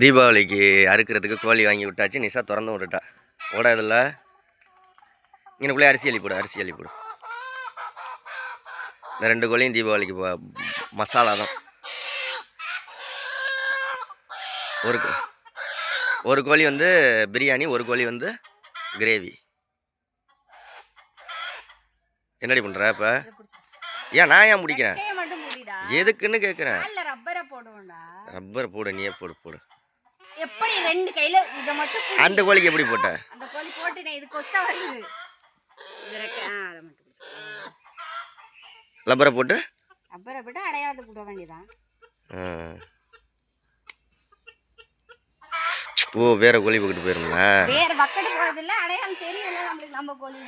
தீபாவளிக்கு அறுக்கிறதுக்கு கோழி வாங்கி விட்டாச்சு. நிசா திறந்து விட்டுட்டா. ஓடாதுல்ல. இங்கனக்குள்ளே அரிசி அள்ளி போடு அரிசி அள்ளி போடு. இந்த ரெண்டு கோழியும் தீபாவளிக்கு மசாலா தான். ஒரு ஒரு கோழி வந்து பிரியாணி ஒரு கோழி வந்து கிரேவி. என்னடி பண்ணுற இப்போ ஏன் நான் ஏன் முடிக்கிறேன்? எதுக்குன்னு கேட்குறேன் ரப்பர் போடு நீயே போடு போடு. எப்படி ரெண்டு கையில இத மட்டும். அந்த கோழிக்கு எப்படி போட்ட? அந்த கோழி போட்டுனே இது கொத்தா வருது. ரப்பரை போட்டு? ரப்பரை போட்டு அடையாளத்தை கூட வேண்டியதான். ஓ வேற கோழி போக்கிட்டு போயிருங்களா? வேற பக்கெட் போறது இல்ல அடையாளம் தெரியல நம்மளுக்கு நம்ம கோழி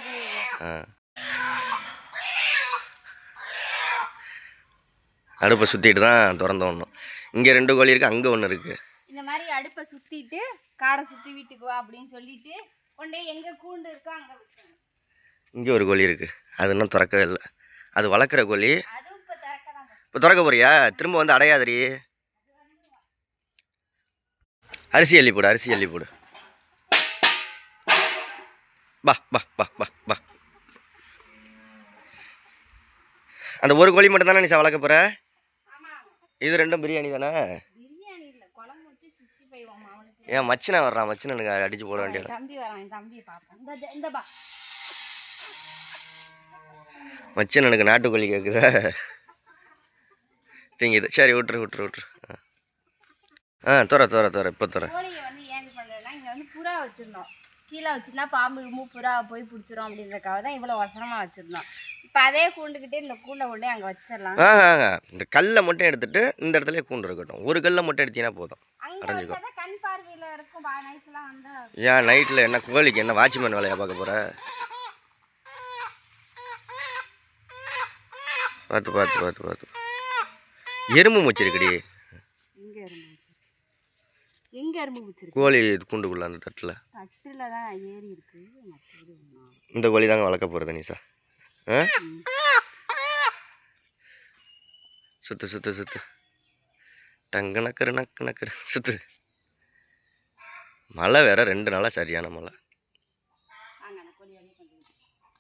அடுப்பை சுற்றிட்டு தான் திறந்து விடணும் இங்கே ரெண்டு கோழி இருக்குது அங்கே ஒன்று இருக்குது இந்த மாதிரி அடுப்பை சுத்திட்டு காடை சுத்தி வீட்டுக்கு வா அப்படின்னு சொல்லிட்டு கொண்டே எங்க கூண்டு இருக்கோ அங்க விட்டுருங்க. இங்கே ஒரு கோழி இருக்குது அது இன்னும் திறக்கவே இல்லை. அது வளர்க்குற கோழி. இப்ப திறக்க போறியா? திரும்ப வந்து அடையாதடி. அரிசி அள்ளி போடு அரிசி அள்ளி போடு. பா பா பா பா பா அந்த ஒரு கோழி மட்டும் தானே நீ வளர்க்க போற? ஆமா. இது ரெண்டும் பிரியாணி தானே? ஏன் மச்சினை வர்றான் மச்சினனுக்கு அடிச்சு போட வேண்டியது? தம்பி வரான் என் தம்பியை பார்ப்பேன். இந்த பா. மச்சினனுக்கு நாட்டுக்கோழி கேட்குதா திங்குது. சரி விட்டுரு விட்டுரு விட்டுரு. ஆ. துற துற துற இப்போ துற. கோழியை வந்து ஏன் இது பண்ணுறதுனா இங்கே வந்து புறா வச்சுருந்தோம். கீழே வச்சுருந்தா பாம்பு புறா போய் பிடிச்சிரும் அப்படின்றக்காக தான் இவ்வளோ வசனமாக வச்சுருந்தோம். இப்போ அதே கூண்டுக்கிட்டே இந்த கூண்டை கொண்டே அங்கே வச்சிடலாம். ஆஹா இந்த கல்லை மட்டும் எடுத்துட்டு இந்த இடத்துல கூண்டு இருக்கட்டும். ஒரு கல்லை மட்டும் எடுத்தீங்கன்னா போதும். அங்கே அடைஞ்சுக்கோ. வச்சாதான் கண் பார்வையில் இருக்கும். நைட்லாம் வந்து ஏன் நைட்டில் என்ன கோழிக்கு என்ன வாட்ச்மேன் வேலையா பார்க்க போற? பார்த்து பார்த்து பார்த்து பார்த்து. எறும்பு மூச்சு இருக்குடி கோழி கூண்டுக்குள்ள அந்த தட்டில். தட்டில் தான் ஏறி இருக்கு. இந்த கோழி தாங்க வளர்க்க போகிறது நிசா ஆ சுத்து சுத்து சுத்து. டங்கு நக்கரு நக்கு நக்கரு. சுத்து. மழை வேற ரெண்டு நாளாக சரியான மழை.